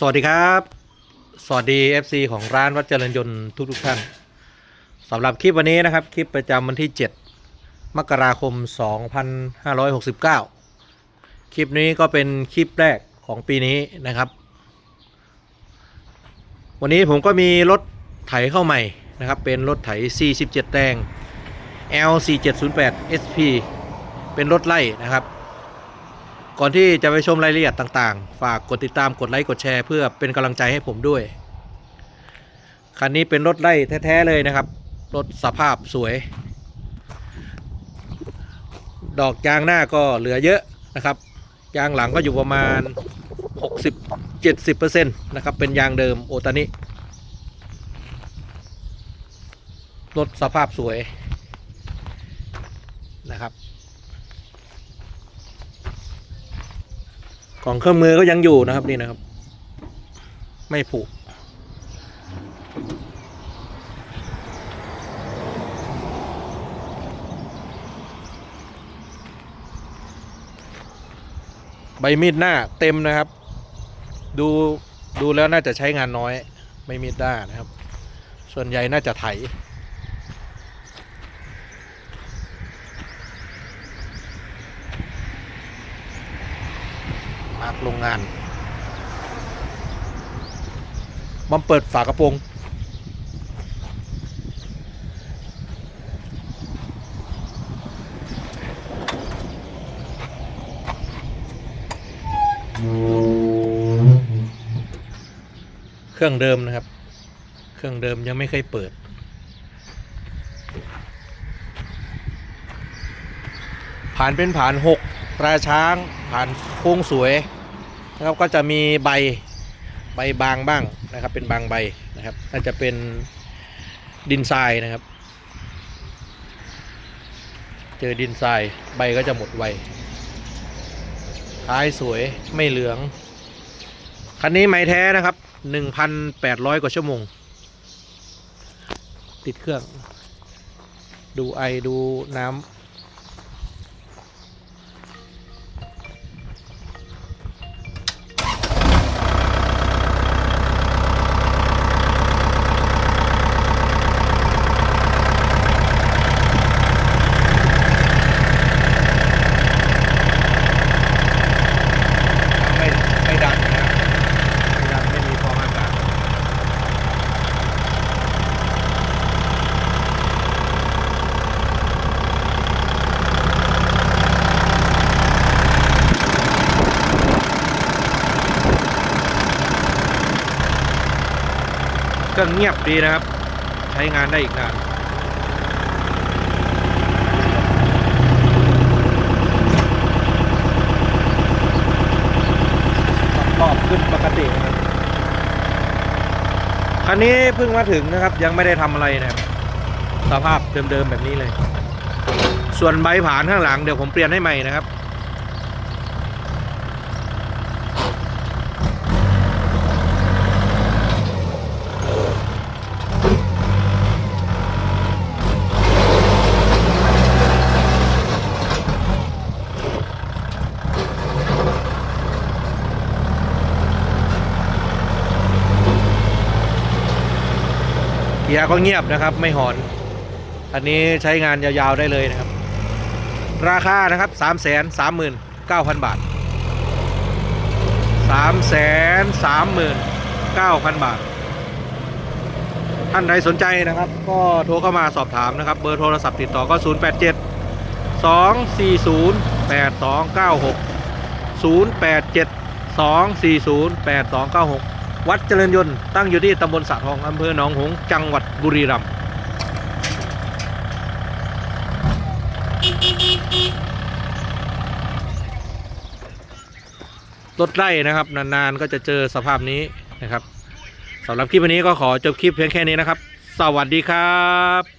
สวัสดีครับ สวัสดี FC ของร้านวัดเจริญยนต์ทุกทุกๆท่านสำหรับคลิปวันนี้นะครับ คลิปประจำวันที่ 7 มกราคม 2569 คลิปนี้ก็เป็นคลิปแรกของปีนี้นะครับ วันนี้ผมก็มีรถไถเข้าใหม่นะครับ เป็นรถไถ 47แรง L4708 SP เป็นรถไล่นะครับ ก่อนที่จะไปชมรายละเอียดต่างๆ ฝากกดติดตามกดไลค์กดแชร์เพื่อเป็นกำลังใจให้ผมด้วย คันนี้เป็นรถไล่แท้ๆเลยนะครับ รถสภาพสวย ดอกยางหน้าก็เหลือเยอะนะครับ ยางหลังก็อยู่ประมาณ 60-70%นะครับ เป็นยางเดิมโอตานิรถสภาพสวยนะครับ ของเครื่องมือก็ยังอยู่นะครับนี่นะครับ ไม่ผุใบมีดหน้าเต็มนะครับ ดูดูแล้วน่าจะใช้งานน้อยใบมีดหน้านะครับ ส่วนใหญ่น่าจะไถากโรงงานบัมเปิดฝากระโปรงเครื่องเดิมนะครับ เครื่องเดิมยังไม่เคยเปิด ผ่านเป็นผ่านหกราช้าง ผ่านโค้งสวย นะครับก็จะมีใบใบบางบ้างนะครับ เป็นบางใบนะครับน่าจจะเป็นดินทรายนะครับ เจอดินทรายใบก็จะหมดไวท้ายสวยไม่เหลือง คันนี้ไม่แท้นะครับ 1,800 กว่าชั่วโมง ติดเครื่อง ดูไอดูน้ำ ไม่ไม่ดังนะครับไม่ดังไม่มีฟองอากาศ เครื่องเงียบดีนะครับ ใช้งานได้อีกนานรอบขึ้นปกตินะครับคันนี้เพิ่งมาถึงนะครับ ยังไม่ได้ทำอะไรนะครับสภาพเดิมๆแบบนี้เลย ส่วนใบผานข้างหลังเดี๋ยวผมเปลี่ยนให้ใหม่นะครับ กียร์ก็เงียบนะครับ ไม่หอน อันนี้ใช้งานยาวๆได้เลยนะครับ ราคานะครับ 3 3 9 0 0 0 บาท 3 3 9 0 0 0 บาท ท่านใดสนใจนะครับ ก็โทรเข้ามาสอบถามนะครับ เบอร์โทรศัพท์ติดต่อก็ 087 240 8296 087 240 8296 วัดเจริญยนต์ตั้งอยู่ที่ตำบลสะทองอำเภอหนองหงส์จังหวัดบุรีรัมย์รถไล่นะครับ นานๆก็จะเจอสภาพนี้นะครับสำหรับคลิปวันนี้ก็ขอจบคลิปเพียงแค่นี้นะครับ สวัสดีครับ